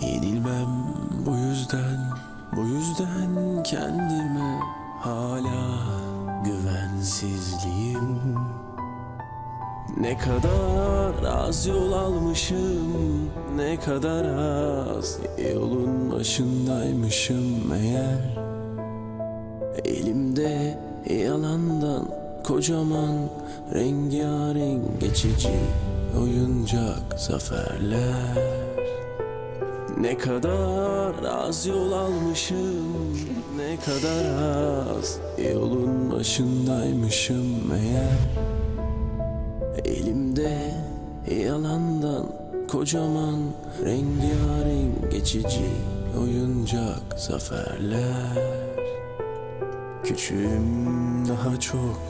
Yenilmem bu yüzden bu yüzden kendime hala güvensizliğim. Ne kadar az yol almışım Ne kadar az yolun başındaymışım eğer. Elimde yalandan kocaman rengarenk geçici oyuncak zaferler ne kadar az yol almışım Ne kadar az yolun başındaymışım. Eğer Elimde yalandan kocaman rengarenk geçici oyuncak zaferler Küçüğüm daha çok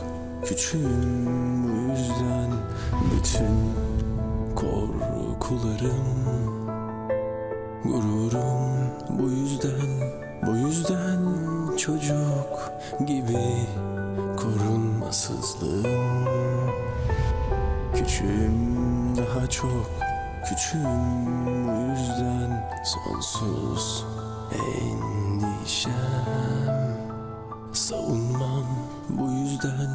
küçüğüm bu yüzden bütün korkularım Gururum bu yüzden, bu yüzden çocuk gibi korunmasızlığım. Küçüğüm daha çok, küçüğüm bu yüzden sonsuz endişem. Savunmam bu yüzden,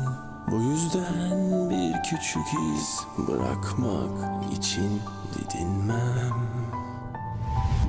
bu yüzden bir küçük iz bırakmak için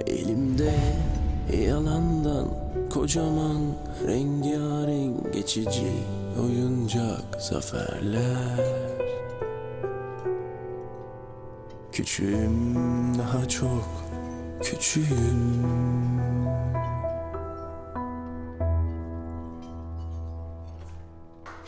Elimde yalandan kocaman rengarenk geçici oyuncak zaferler. Küçüğüm daha çok küçüğüm